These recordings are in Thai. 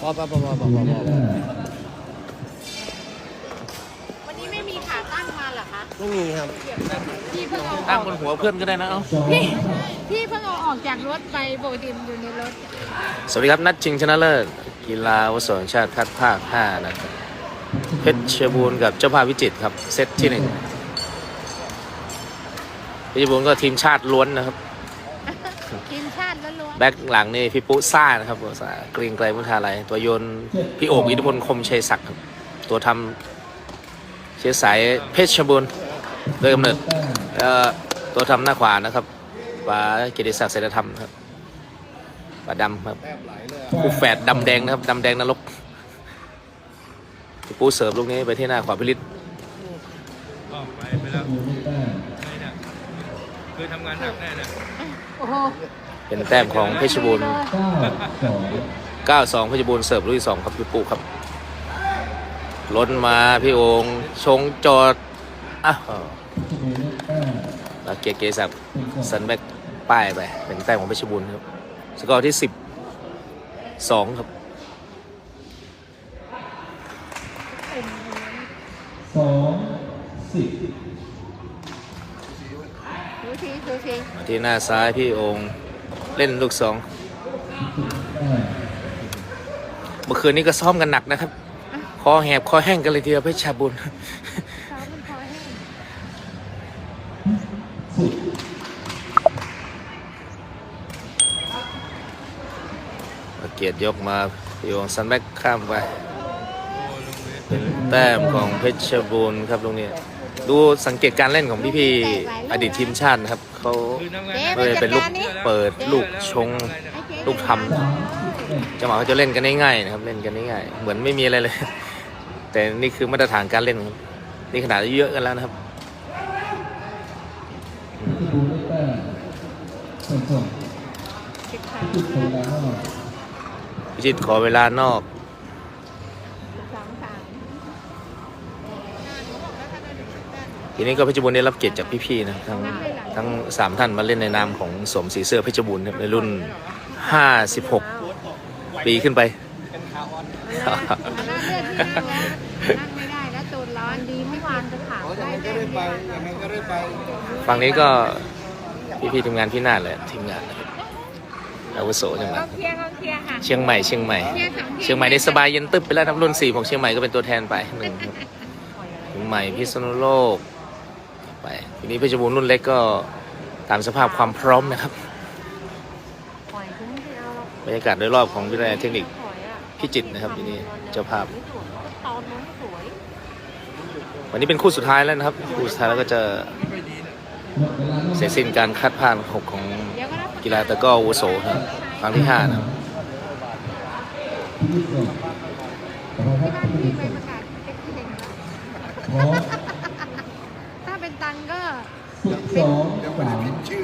พอพอพอพอพอพอวันนี้ไม่มีขาตั้งมาเหรอคะไม่มีครับ พี่เพิ่งเอาอตั้งอบนหัวเพื่อนก็ได้นะเอ้าพี่พี่เพิ่งเอาออกจากรถไปปกติมอยู่ในรถ สวัสดีครับนัดชิงชนะเลิศกีฬาวุโสแห่งชาติคัดภาค 5 นะครับเพชรเชบูรณ์กับเจ้าภาพวิจิตรครับ เซตที่หนึ่งเพชรบูรณ์ก็ทีมชาติล้วนนะครับ แบ็คหลังนี่พี่ปุ๊ซ่านะครับปุ๊ซ่าเกรียงไกรมุทาไรตัวโยนพี่โอกอิทธิพลคมชัยศักดิ์ครับตัวทำเชื้อสายเพชรบูรณ์โดยกำเนิดเอ่อตัวทำหน้าขวานะครับป๋าเกียรติศักดิ์เศรษฐธรรมครับป๋าดำครับคู่แฝดดำแดงนะครับดำแดงนรกพี่ปุ๊เสิร์ฟลูกนี้ไปที่หน้าขวาพิริศออกไปไปแล้วไม่หนักคือทำงานหนักแน่เลยๆโอ้โห เป็นแต้มของเพชรบูรณ์9-2เพชรบูรณ์เสิร์ฟลูกที่สองครับพี่ปุ๊ครับล้นมาพี่โองชงจอดอะแล้วเกียร์เกศักดิ์สันแบ็กป้ายไป เป็นแต้มของเพชรบูรณ์ครับ สกอร์ที่ 10 2 ครับสองสิบดูสิดูสิที่หน้าซ้ายพี่โอง เล่นลูกสองเมื่อคืนนี้ก็ซ้อมกันหนักนะครับ คอแหบคอแห้งกันเลยทีเดียวเพชรบูรณ์เขามันเกียรติยกมาโองสันแบ็กข้ามไปเป็นแต้มของเพชรบูรณ์ครับตรงนี้ดูสังเกตการเล่นของพี่ๆอดีตทีมชาตินะครับเขาเจ๊หนักไปไม่ได้จัดเป็นลูก เปิดลูกชงไอ้เจ๊ลูกทำสามเอ็ดจังหวะเขาจะเล่นกันง่ายๆนะครับเล่นกันง่ายๆเหมือนไม่มีอะไรเลย แต่นี่คือมาตรฐานการเล่นครับนี่ขนาดอายุเยอะกันแล้วนะครับที่ดูได้แต้มส่งส่งสิบสามจุดโซดาห้าพิชิตขอเวลานอก สิบสามสาม ทีนี้ก็เพชรบูรณ์ได้รับเกียรติจากพี่ๆนะทั้งทั้งสามท่านมาเล่นในนามของสวมสีเสื้อเพชรบูรณ์ครับในรุ่น 56 ปีขึ้นไปมาหน้าเลือดที่นั่งแล้วนั่งไม่ได้แล้วตูดร้อนดีเมื่อวานจะถามได้ได้ไปยังไงก็ได้ไปฝั่งนี้ก็พี่ๆทีมงานพี่นาฏเลยทีมงานนะครับอาวุโสจังหวัก็ดเคลียร์ก็เคลียร์ค่ะ เชียงใหม่เชียงใหม่เคลียร์สองทีเชียงใหม่ได้สบายเย็นตึ๊บไปแล้วนะรุ่นสี่ของเชียงใหม่ก็เป็นตัวแทนไปหนึ่งครับเชียงใหม่พิษณุโลก ไปทีนี้เพชรบูรณ์รุ่นเล็กก็ตามสภาพความพร้อมนะครับบรรยากาศโดยรอบของวิทยาลัยเทคนิคปล่อยอะพิจิตรนะครับทีนี้เจ้าภาพ วันนี้เป็นคู่สุดท้ายแล้วนะครับ คู่สุดท้ายแล้วก็จะเสร็จสิ้นการคัดผ่านหกของก็รับกีฬาตะก้ออาวุโสนะครับครั้งที่ห้านะครับที่ส่งขอ สิบสองสาม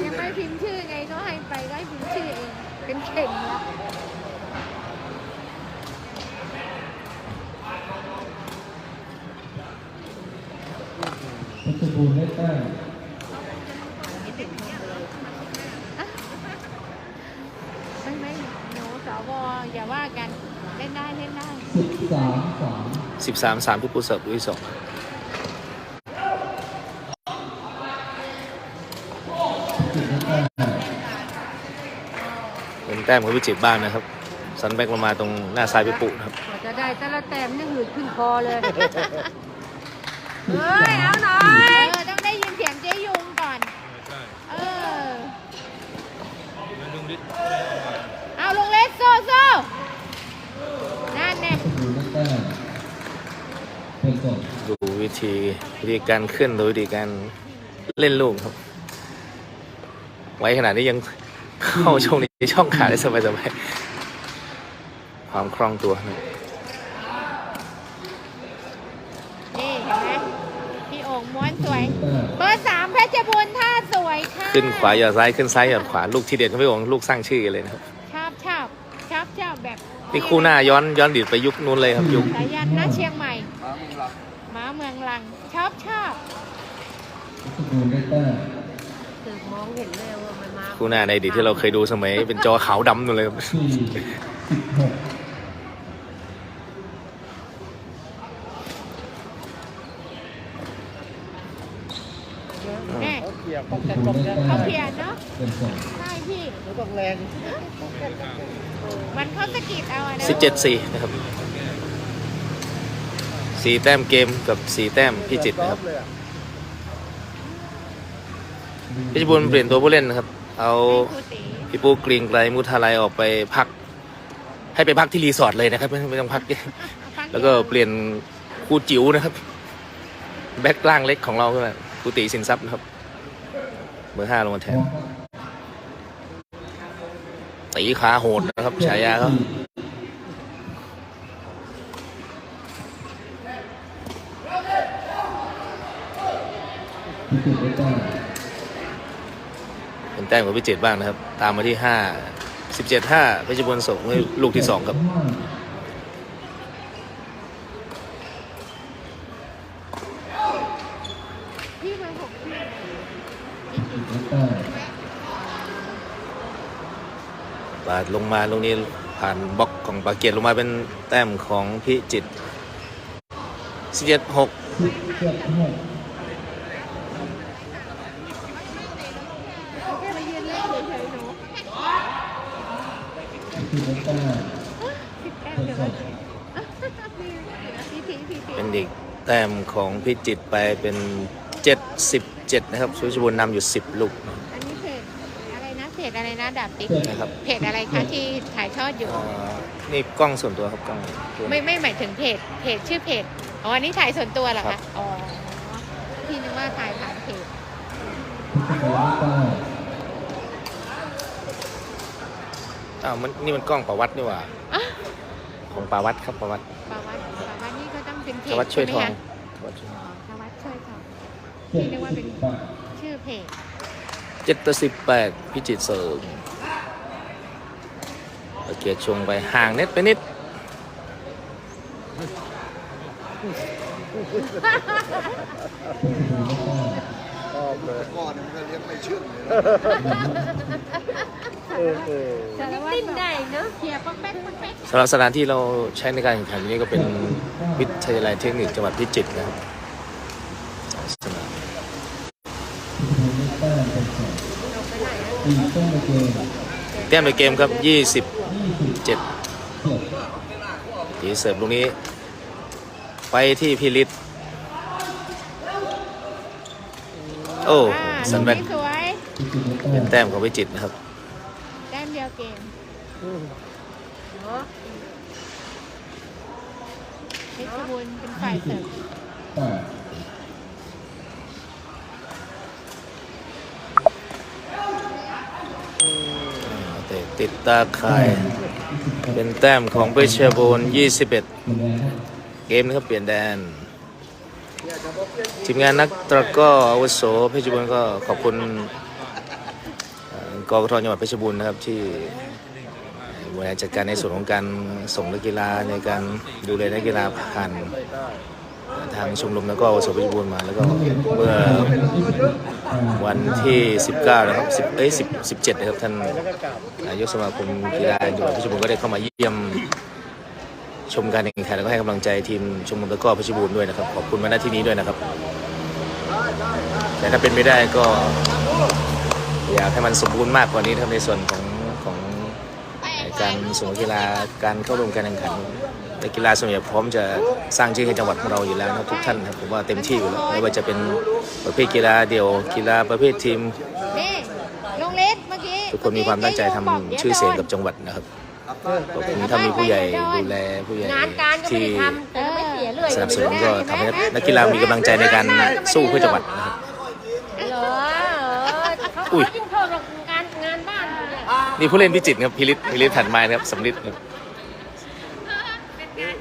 ยังไม่พิมพ์ชื่อไงก็ให้ไปก็ให้พิมพ์ชื่อเองเป็นเข่งแล้วเพชรบูรณ์ได้แต้มไม่ไม่หนูสวอย่าว่ากันเล่นได้เล่นได้สิบสามสามสิบสามสามพี่ปูเสิร์ฟลูกที่สอง จุดได้แต้ม เป็น แต้มของวิจิตรบ้านนะครับ สันแบ็กลงมาตรงหน้าซ้ายพี่ปุนะครับ กว่าจะได้แต่ละแต้มนี่หืดขึ้นคอเลย เฮ้ย เอาหน่อยเออต้องได้ยินเสียงเจ๊ยุงก่อนใช่เออแล้วลุงฤทธิ์เอาลงเล็กโซ่โซ่นั่นแน่เพชรบูรณ์ได้แต้มเป็นส่งดูวิธีวิธีการขึ้นดูวิธีการเล่นลูกครับ ไว้ขนาดนี้ยัง เข้าช่องนี้ช่องขาได้สบายสบายๆความคล่องตัวนะนี่เห็นไหมพี่โอ่งม้วนสวยแต้มเบอร์สามเพชรบูรณ์ท่าสวยค่ะขึ้นขวาหยอดซ้ายขึ้นซ้ายหยอดขวาลูกทีเด็ดเขาไม่บอกลูกสร้างชื่อเลยนะครับชอบชอบชอบชอบแบบนี่คู่หน้าย้อนย้อนดิดไปยุคนู้นเลยครับยุคสายันนะเชียงใหม่ม้าเมืองลังชอบชอบเพชรบูรณ์ได้แต้ม คือมองเห็นเลยว่ามันมาคู่หน้าในอดีตที่เราเคยดูสมัยเป็นจอขาวดำหมดเลยครับสี่สิบหกแม่หนูได้แต้เขามเขียนเนาะเป็นส่งใช่พี่มันเขาสะกิดเอาอะนะสิบเจ็ดสี่นะครับสี่แต้มเกมกับสี่แต้มพี่จิตรนะครับเพชรบุญเปลี่ยนตัวผู้เล่นนะครับ เอาให้ครูตีพี่ปูกรีงไกลมุทาลัยออกไปพัก ให้ไปพักที่รีสอร์ทเลยนะครับไม่ไม่ต้องพัก แล้วก็เปลี่ยนครูจิ๋วนะครับ แบ็คล่างเล็กของเราก็ครูตีสินทรัพย์นะครับเบอร์ห้าลงมาแทนตีขาโหดนะครับฉายาเขาพิจิตรได้แต้ม เป็นแต้มของพิจิตรบ้างนะครับ ตามมาที่ห้าสิบเจ็ดห้าเพชรบุญส่งให้ลูกที่สองครับห้าพี่มาหกพี่พิจิตรได้แต้มบาดลงมาตรงนี้ผ่านบล็อกของปาเกียรลงมาเป็นแต้มของพิจิตรสิบเจ็ดหก สิบเจ็ดหก แค่มายืนเล่นเฉยๆหนู พิจิตรได้แต้ม สิบแต้ม เป็นเดี๋ยวส่งพี่ทีพี่ทีเป็นอีกแต้มของพิจิตรไปเป็นเจ็ดสิบเจ็ดนะครับสุชบุญนำอยู่สิบลูกอันนี้เพจอะไรนะเพจอะไรนะดาบติ๊กนะครับเพจอะไรคะที่ถ่ายทอดอยู่เอ่อนี่กล้องส่วนตัวครับกล้องไม่ไม่หมายถึงเพจเพจชื่อเพจอ๋ออันนี้ถ่ายส่วนตัวเหรอครัคะบอ๋อพี่นึกว่าถ่ายผ่านเพจ พิจิตรได้แต้ม อ้าวมันนี่มันกล้องประวัตินี่หว่าอะ ของประวัติครับประวัติปาวัดปาวัดนี่ก็ต้องเป็นเพประจวัติช่วยทองใไหมคะประวัติช่วยทอ๋องอปาวัดช่วยทองเจ็ดเรียกว่าเป็นสิบแปดชื่อเพจเจ็ดต่อสิบแปดพิจิตรเสริมเกียรติชงไปห่างเน็ตไปนิดพิจิตรได้แต้มก่อนมันก็เลี้ยงไม่เชื่องเลยนิ่ งได้เนอะเขียป๊อกแป๊กป๊อกแป๊กสำหรับสถานที่เราใช้ในการแข่งขันนี้ก็เป็นวิทยาลัยเทคนิคจังหวัดพิจิตรนะครับสนามพิจิตรได้แต้มเป็นส่งสี่แต้มในเกมแต้มในเกมครับ27ยี่สิบเจ็ดทีเสิร์ฟลูกนี้ ไปที่พิริตโอ้อ่าสันแบ็กลูกสวยพิจิตรได้เป็นแต้มแต้มของพิจิตรนะครับแต้มเดีย วเกมเนอะเพชรบูรณ์เป็นฝ่ายเสิร์ฟแปดเตะติดตาข่าย เป็นแต้มของเพชรบูรณ์21เป็นแดงครับเกมนะครับเปลี่ยนแดน ทีมงานนักตะกร้ออาวุโสเพชรบูรณ์ก็ขอบคุณ กกทจังหวัดเพชรบูรณ์นะครับที่บริหารจัดการในส่วนของการส่งนักกีฬาในการดูแลนักกีฬาผ่านทางชมรมแล้วก็อาวุโสเพชรบูรณ์มาแล้วก็เมื่อวันที่ 19 นะครับ10เอ้ย10 17 นะครับ ท่านนายกสมาคมกีฬาจังหวัดเพชรบูรณ์ก็ได้เข้ามาเยี่ยมชมการแข่งขันแล้วก็ให้กำลังใจทีมชมรมตะก้อเพชรบูรณ์ด้วยนะครับ ขอบคุณมาณที่นี้ด้วยนะครับ แต่ถ้าเป็นไม่ได้ก็ อยากให้มันสมบูรณ์มากกว่านี้นะครับในส่วนของของการส่งนักกีฬาการเข้าร่วมการแข่งขันนักกีฬาส่วนใหญ่พร้อมจะสร้างชื่อให้จังหวัดของเราอยู่แล้วนะทุกท่านนะครับผมว่าเต็มที่อยู่แล้วไม่ว่าจะเป็นประเภทกีฬาเดี่ยวกีฬาประเภททีมทุกคนมีความตั้งใจทำชื่อเสียงกับจังหวัดนะครับขอบคุณถ้ามีผู้ใหญ่ดูแลผู้ใหญ่ที่สนับสนุนก็ทำให้นักกีฬามีกำลังใจในการสู้เพื่อจังหวัดนะครับอุ้ย ยิ่งโทษงานงานบ้านเนี่ยนี่ผู้เล่นพิจิตรครับพิริศพิริศถันไม้นะครับสำลิดครับ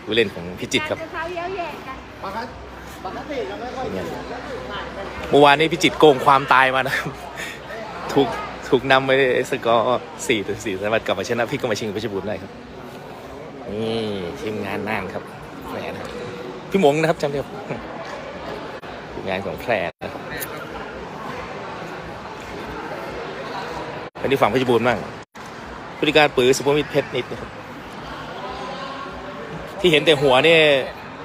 ผู้เล่นของพิจิตรครับเท้าเย้าแย่กันเป็นไงเมื่อวานนี้พิจิตรโกงความตายมานะครับถูกถูกนำไปสกอร์สี่ต่อสี่สามารถกลับมาชนะพี่ก็มาชิงเพชรบูรณ์ได้ครับนี่ทีมงานน่านครับแพร่นะครับพี่หมงนะครับจำได้ครับทีมงานของแพร่นะครับอันนี้ฝั่งเพชรบูรณ์บ้าง ผู้จัดการปือสุภมิตรเพชรนิดนะครับที่เห็นแต่หัวเนี่ย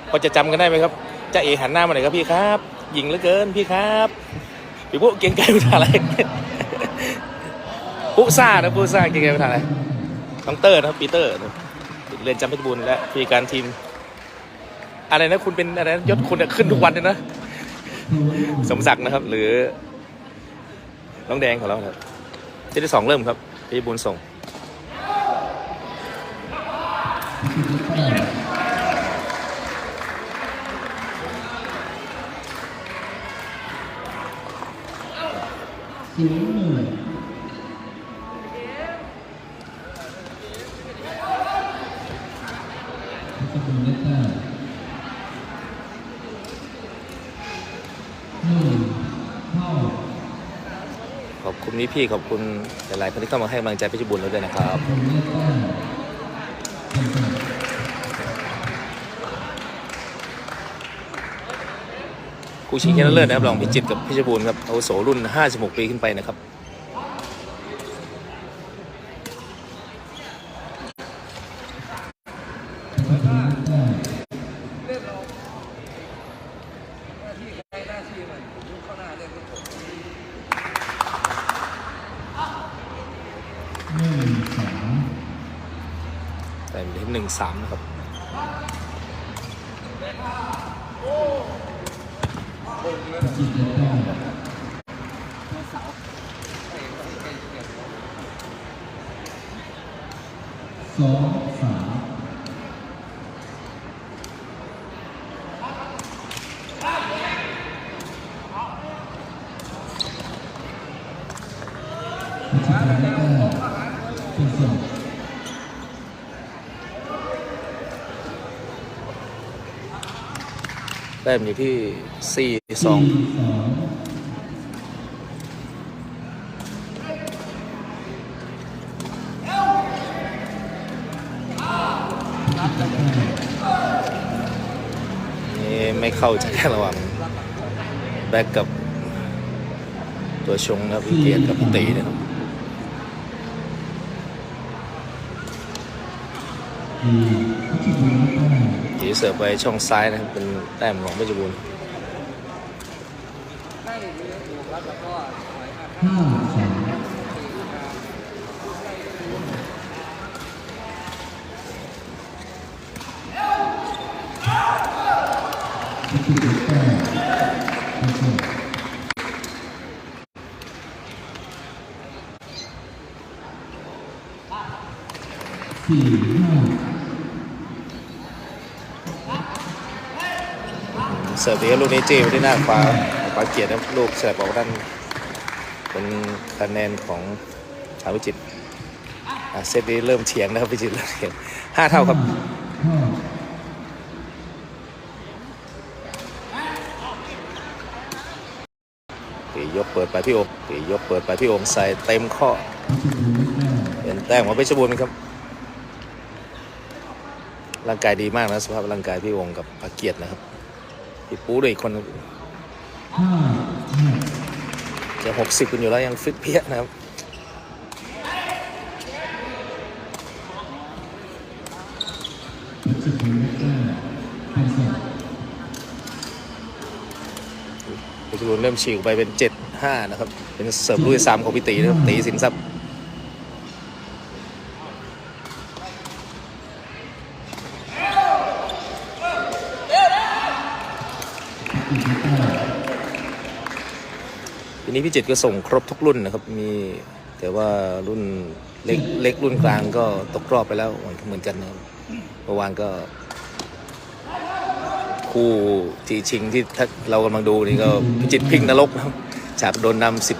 พอจะจำกันได้ไหมครับจะเอหันหน้ามาหน่อยครับพี่ครับหญิงเหลือเกินพี่ครับพี่ปุ๊เก่งไกลภาษาอะไรปุ๊ซ่านะปุ๊ซ่าเก่งไกลภาษาอะไรน้องเตอร์นะครับปีเตอร์เรียนจำเพชรบูรณ์และผู้การทีม อะไรนะคุณเป็นอะไรนะยศคุณเนี่ยขึ้นทุกวันเลยนะสมศักดิ์นะครับ หรือน้องแดงของเราครับเซตที่สองเริ่มครับพี่บุญส่ง ศูนย์หนึ่งเพชรบูรณ์ได้แต้มหนึ่งเท่าขอบคุณพี่ๆขอบคุณหลายๆคนที่เข้ามาให้กำลังใจพี่บุญเราด้วยนะครับ คนได้แต้มเป็นสอง คู่ชิงชนะเลิศนะครับรองพิจิตรกับพิชรบูรณ์ครับอาวุโสรุ่น 56 ปีขึ้นไปนะครับแต้มหนึ่งสามแต่ที่หนึ่งสามนะครับ จิตได้แต้ม สองสามเป็นสองแต้มอยู่ที่ 4 2 เข้าใจระหว่างแบ็กกับตัวชงนะครับพี่เกียรติกับพี่ตีนะครับดีพิจิตรบุรีได้ตีเสิร์ฟไปช่องซ้ายนะครับ เป็นแต้มของเพชรบูรณ์ ห้าสามพิจิตรได้เป็นสอง สี่ห้าเสิร์ฟตีลูกนี้จี้ไปที่หน้าฟ้าฟ้าเกียรตินะครับลูกเสิร์ฟออกด้านเป็นคะแนนของทางพิจิตเซตนี้เริ่มเฉียงนะครับพิจิตรเริ่มเฉียงห้าเท่าครับห้าตียกเปิดไปพี่โอมตียกเปิดไปพี่โอมใส่เต็มข้อเป็นแต้มของเพชรบูรณ์ครับ ร่างกายดีมากนะสภาพร่างกายพี่วงกับอาเกียรตินะครับพี่ปูด้วยอีกคนจะหกสิบกันอยู่แล้วยังฟิตเพี้ยนะครับพิจิตรบุรีได้เป็นเพชรบูรณ์เริ่มฉีกไปเป็นเจ็ดห้านะครับ เป็นเสิร์ฟลูกที่สามของพี่ตีนะครับตีสินทรัพย์ พิจิตรได้ ที นี้พี่จิตก็ส่งครบทุกรุ่นนะครับ มีแต่ว่ารุ่นเล็กเล็กรุ่นกลางก็ตกรอบไปแล้วเหมือนกันนะครับเมื่อวานก็ คู่จีชิงที่ถ้าเรากำลังดูนี่ก็พิจิตพิงนรกนะครับจากโดนนำสิบ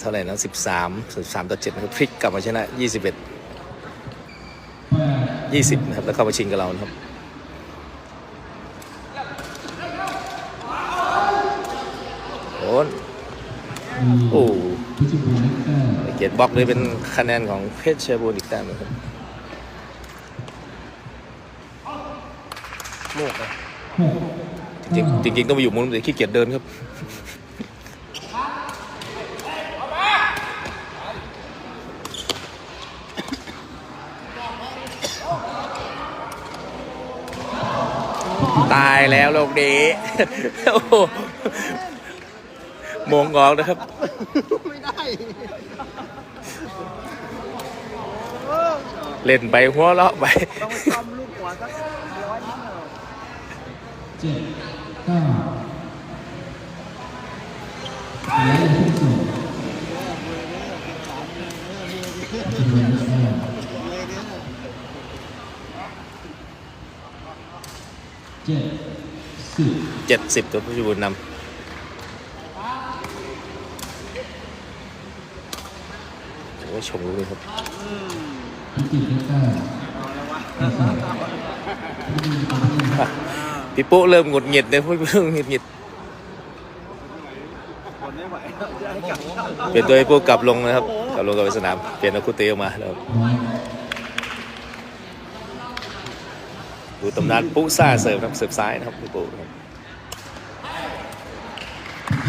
เท่าไหร่นะสิบสามสิบสามต่อเจ็ดนะครับพลิกกลับมาชนะยี่สิบเอ็ดแปดยี่สิบนะครับแล้วเข้ามาชิงกับเรานะครับ โอ้เกียรติบล็อกเลยเป็นคะแนนของเพชรเชบูรอีกแต้มนึงครับโมกนะจริงจริงต้องไปอยู่มุมแต่ขี้เกียจเดินครับตายแล้วโลกนี้ มงออกนะครับ ไม่ได้เล่นไปหัวเราะไปต้องไปทำลูกหัวสักร้อยนิดหน่อยเจ็ดเก้าและลูกที่สองจำนวนแต้มเจ็ดสิบเจ็ดสิบตัวพิบูลนำโอ้ย ชมลูกนี้ครับพิจิตรได้แต้มต่อสามพี่ปุ๊เริ่มหงุดหงิดเลยพูดเรื่องหงุดหงิดเปลี่ยนตัวให้ปุ๊กลับลงนะครับกลับลงกับสนามเปลี่ยนนักคุเตออกมาแล้วร้อยดูตำนานปุ๊ซ่าเสิร์ฟนะครับเสิร์ฟซ้ายนะครับพี่ปุ๊ครับ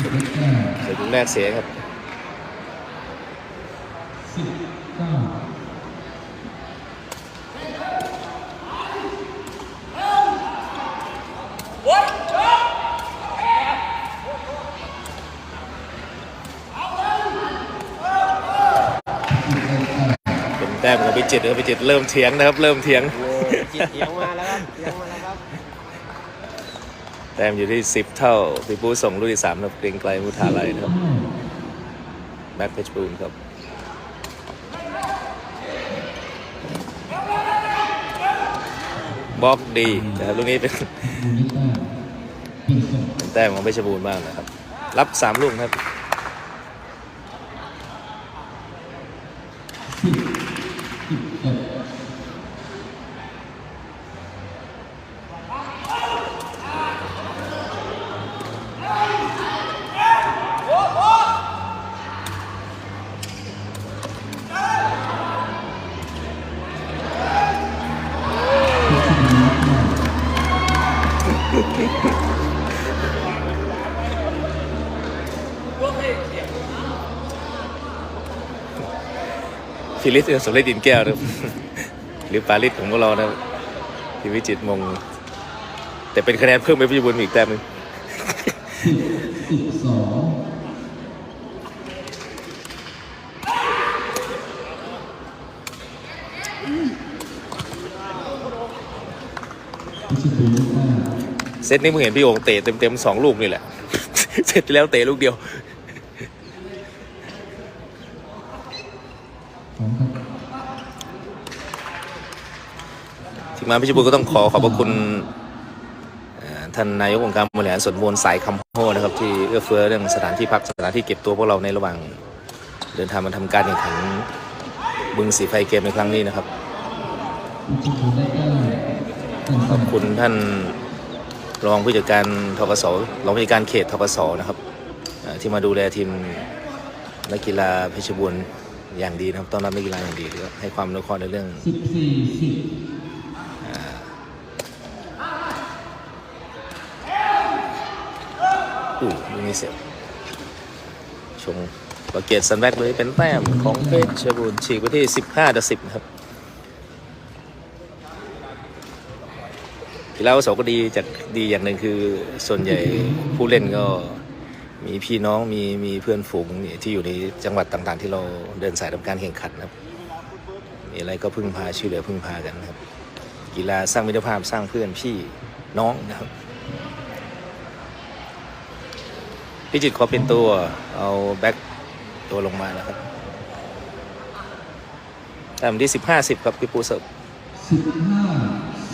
พิจิตรได้แต้มเสิร์ฟลูกแรกเสียครับ สิบเก้าเป็นแต้มของพิจิตรครับพิจิตรเริ่มเถียงนะครับ เริ่มเถียง จิตเถียงมาแล้วครับเถียงมาแล้วครับ แต้มอยู่ที่ 10 เท่าพี่ปุ๊ส่งลูกที่3นะครับเกรียงไกลมุทาไลยนะครับแบ็คเพชรบูรณ์ครับ บล็อกดีนะครับลูกนี้เป็นบุญได้แต้มเป็นสองเป็นแต้มของเพชรบูรณ์มากนะครับ รับ 3 ลูกครับ ฟิลิสสมเด็จดินแก้วนะครับ หรือปาลิสของพวกเรานะครับที่วิจิตรมง แต่เป็นคะแนนเพิ่มไปพิบูลอีกแต้มหนึงสิบสองพิชิตบุญได้แต้มเซตนี้มึงเห็นพี่โอ่งเตะเต็มๆสองลูกนี่แหละ เสร็จแล้วเตะลูกเดียว สองครับ ทีมงานพิจิตรก็ต้องขอขอบพระคุณท่านนายกองค์การบริหารส่วนตำบลสายคำโพนะครับ ที่เอื้อเฟื้อเรื่องสถานที่พักสถานที่เก็บตัวพวกเราในระหว่างเดินทางมาทำการแข่งขันบึงสีไฟเกมในครั้งนี้นะครับขอบคุณท่านรองผู้จัดการทกศรองผู้จัดการเขตทกศนะครับที่มาดูแลทีมนักกีฬาเพชรบูรณ์อย่างดีนะครับต้อนรับนักกีฬาอย่างดีแล้วให้ความอนุเคราะห์ในเรื่อง สิบสี่สิบ อุ้ยูนี้เสียชงประเกตสันแวกเลยเป็นแต้มของเพชรบูรณ์ฉีกไปที่ 15ต่อ10 นะครับกีฬาอาวุโสก็ดีจากดีอย่างหนึ่งคือส่วนใหญ่ผู้เล่นก็มีพี่น้องมีมีเพื่อนฝูงที่อยู่ในจังหวัดต่างๆ ที่เราเดินสายทำการแข่งขันนะครับ มีอะไรก็พึ่งพาช่วยเหลือพึ่งพากันครับ กีฬาสร้างมิตรภาพสร้างเพื่อนพี่น้องนะครับ พี่จิตขอเป็นตัวเอาแบ็คตัวลงมาแล้วครับแต้มที่สิบห้าสิบครับพี่ปูเสิร์ฟสิบห้า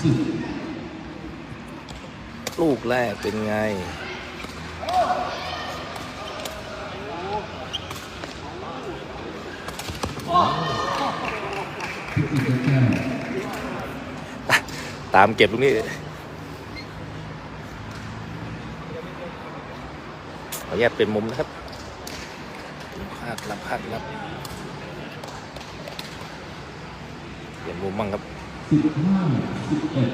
สิบลูกแรกเป็นไงตามเก็บลูกนี้ ออนุญาตเป็นมุมนะครับพลาดรับพลาดรับเปลี่ยนมุมบ้างครับสิบห้าสิบเอ็ด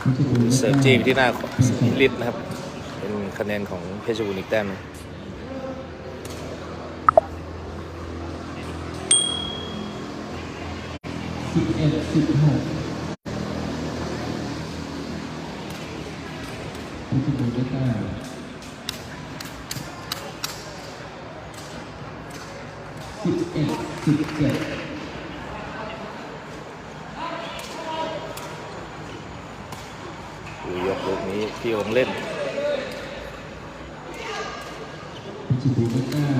พิจิตรบุญได้เสิแต้ร์ฟมจี้ไปที่หน้าของลิศนะครับ เป็นคะแนนของเพชรบูรณ์อีกแต้มหนึ่งสิบเอ็ดสิบหก พิจิตรได้แต้มสิบเอ็ดสิบเจ็ดยกลูกนี้พี่โอมเล่นพิจิตรได้แต้ม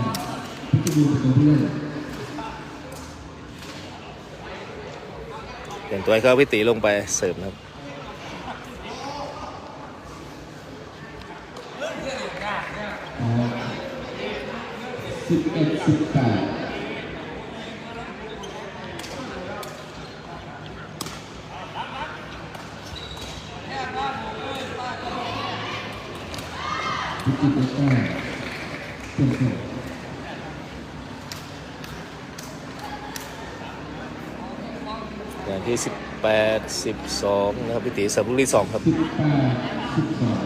พิจิตรเป็นตัวผู้เล่นเปลี่ยนตัวให้เขาพี่ตีลงไปเสริมนะครับ สิบเอ็ดสิบแปดพิจิตรแก้วเป็นเด็อย่างที่ 18 12 นะครับพิติสับลุรีสองครับ 18 12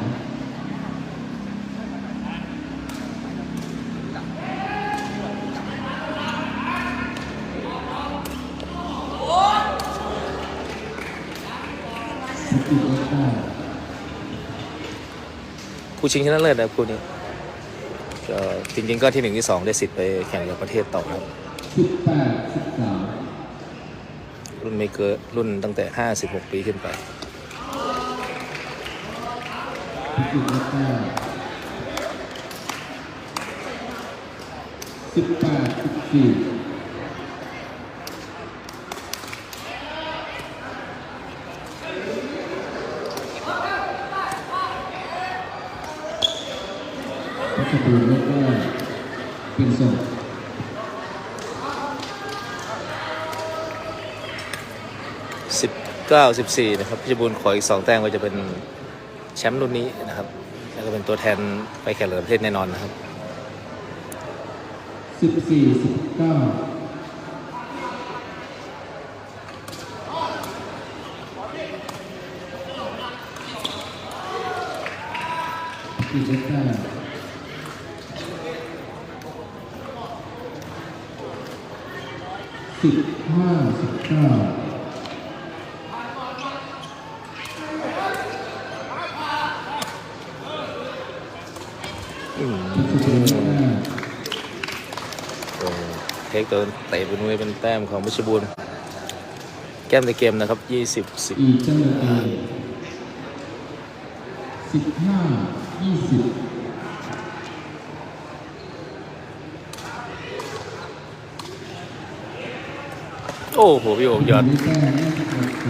คู่ชิงชนะเลิศนะครับคู่นี้ก็จริงๆก็ที่หนึ่งที่สองได้สิทธิ์ไปแข่งกับประเทศต่อครับรุ่นไม่เกินรุ่นตั้งแต่ 56 ปีขึ้นไปสิบแปดสิบสี่พัชบูรณ์ได้แต้มเป็นส่ง 9 14นะครับพิจบูลขออีก 2 แต้มก็จะเป็นแชมป์รุ่นนี้นะครับ แล้วก็เป็นตัวแทนไปแข่งระดับประเทศแน่นอนนะครับสิบสี่สิบเก้าสี่สิบเก้าสิบห้าสิบเก้า อืม สิบเจ็ดห้า โอ้ เทคตัวเตะเป็นมือเป็นแต้มของพิบูลแก้มในเกมนะครับ20 10อีกจังหวะเองสิบห้ายี่สิบโอ้โหพี่โอ๋ยอดได้แต้ม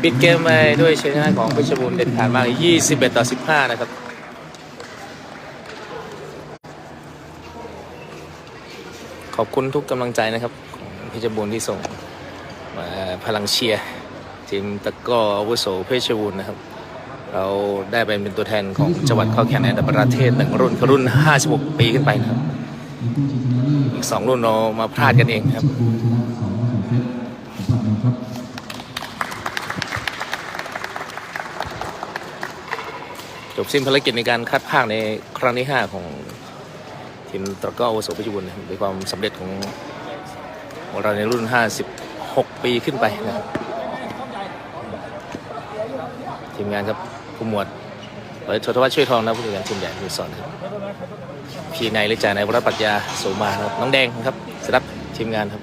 ปิดเกมไปด้วยชัยชนะของเพชรบูรณ์เด็ดขาดมาก 21 ต่อ 15 นะครับ ขอบคุณทุกกำลังใจนะครับเพชรบูรณ์ที่ส่งมาพลังเชียร์ทีมตะก้ออาวุโสเพชรบูรณ์นะครับ เราได้ไปเป็นตัวแทนของจังหวัดเข้าแข่งในระดับประเทศหนึ่งรุ่นคือรุ่น 56 ปีขึ้นไปนะครับในผู้ชิงรุ่นเรามาพลาดกันเองนะครับจบสิ้นภารกิจในการคัดภาคในครั้งที่ 5 ของ ทีมตะกร้ออาวุโสเพชรบูรณ์นะครับด้วยความสำเร็จของของเราในรุ่น 56 ปีขึ้นไปนะครับทีมงานครับผู้หมวดร้อยโททวัชช่วยทองนะผู้จัดการทีมใหญ่ผู้สอนครับพี่นายลิจานายวัฒน์ปรัชญาโสมานะครับน้องแดงครับสำหรับทีมงานครับ